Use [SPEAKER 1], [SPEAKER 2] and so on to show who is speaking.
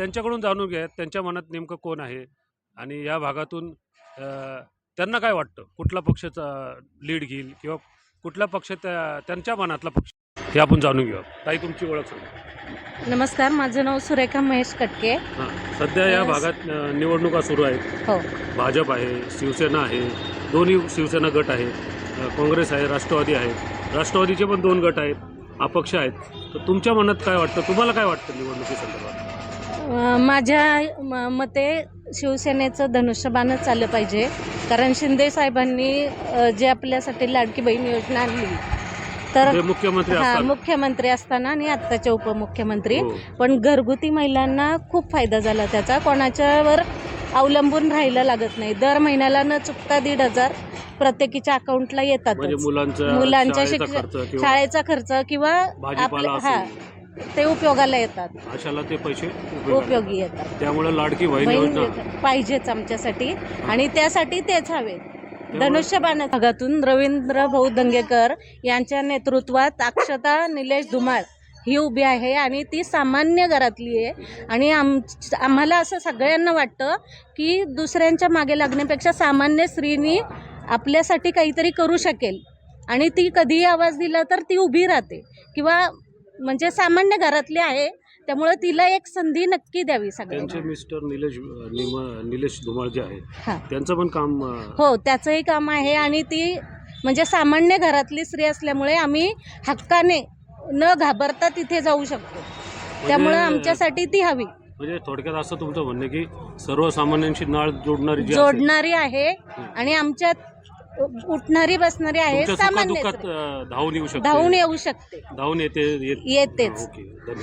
[SPEAKER 1] त्यांच्याकडून जाणून घ्या त्यांच्या मनात नेमकं कोण आहे आणि या भागातून त्यांना काय वाटतं? कुठला पक्षाचा लीड घेईल किंवा कुठल्या पक्ष त्या- त्यांच्या मनातला पक्ष? हे आपण जाणून घेऊ ताई तुमची ओळख सांगा.
[SPEAKER 2] नमस्कार माझं नाव सुरेखा महेश कटके.
[SPEAKER 1] हां सध्या या भागात निवडणुका सुरू आहेत.
[SPEAKER 2] हो.
[SPEAKER 1] भाजप आहे शिवसेना आहे दोन्ही शिवसेना गट आहेत काँग्रेस आहे राष्ट्रवादी आहे. राष्ट्रवादीचे पण दोन गट आहेत अपक्ष आहेत. तर तुमच्या मनात काय वाटतं? तुम्हाला काय वाटतं निवडणुकीसंदर्भात?
[SPEAKER 2] माझ्या म- मते शिवसेनेचं धनुष्यबाणच चाललं पाहिजे. कारण शिंदे साहेबांनी जे आपल्यासाठी लाडकी बहीण योजना आणली तर
[SPEAKER 1] मुख्यमंत्री
[SPEAKER 2] हा मुख्यमंत्री असताना आणि आत्ताचे उपमुख्यमंत्री.
[SPEAKER 1] हो.
[SPEAKER 2] पण घरगुती महिलांना खूप फायदा झाला त्याचा. कोणाच्यावर अवलंबून राहायला लागत नाही. दर महिन्याला न चुकता दीड हजार प्रत्येकीच्या अकाउंटला येतात
[SPEAKER 1] म्हणजे मुलांचा
[SPEAKER 2] मुलांच्या शिक्षण-
[SPEAKER 1] खर्च किंवा
[SPEAKER 2] शाळेचा खर्च किंवा आपल्या- हा ते उपयोगाला येतात.
[SPEAKER 1] अशाला ते पैसे.
[SPEAKER 2] उपयोगी येतात.
[SPEAKER 1] त्यामुळे लाडकी बहीण
[SPEAKER 2] बहीण
[SPEAKER 1] योजना
[SPEAKER 2] पाहिजेच आमच्यासाठी. आणि त्यासाठी तेच हवे. धनुष्यबाण भागातून रवींद्र भाऊ दंगेकर यांच्या नेतृत्वात अक्षता निलेश धुमाळ ही उभी आहे आणि ती सामान्य घरातली आहे. आणि आम आम्हाला असं सगळ्यांना वाटतं की दुसऱ्यांच्या मागे लागण्यापेक्षा सामान्य स्त्रीनी आपल्यासाठी काहीतरी करू शकेल. आणि ती कधीही आवाज दिला तर ती उभी राहते. किंवा म्हणजे सामान्य घरातली आहे त्यामुळे तिला एक संधी नक्की द्यावी
[SPEAKER 1] त्यांचे
[SPEAKER 2] सगळ्यांना
[SPEAKER 1] मिस्टर निलेश निम- निलेश धुमाळ जे आहे त्यांचं पण काम अ,
[SPEAKER 2] हो त्याचंही काम आहे आणि ती म्हणजे सामान्य घरातली स्त्री असल्यामुळे आम्ही हक्काने न घाबरता तिथे जाऊ शकतो. त्यामुळे आमच्यासाठी ती हवी.
[SPEAKER 1] म्हणजे थोडक्यात असं तुमचं म्हणणं आहे की सर्वसामान्यांशी नाळ जोडणारी जी असेल,
[SPEAKER 2] जोडणारी आहे आणि आमच्यात उठणारी बसणारी आहे
[SPEAKER 1] तुमच्या
[SPEAKER 2] सामान्य
[SPEAKER 1] धावून येऊ शकते.
[SPEAKER 2] धावून येऊ शकते.
[SPEAKER 1] धावून येते येत-
[SPEAKER 2] येतेच.
[SPEAKER 1] ओके धन्यवाद.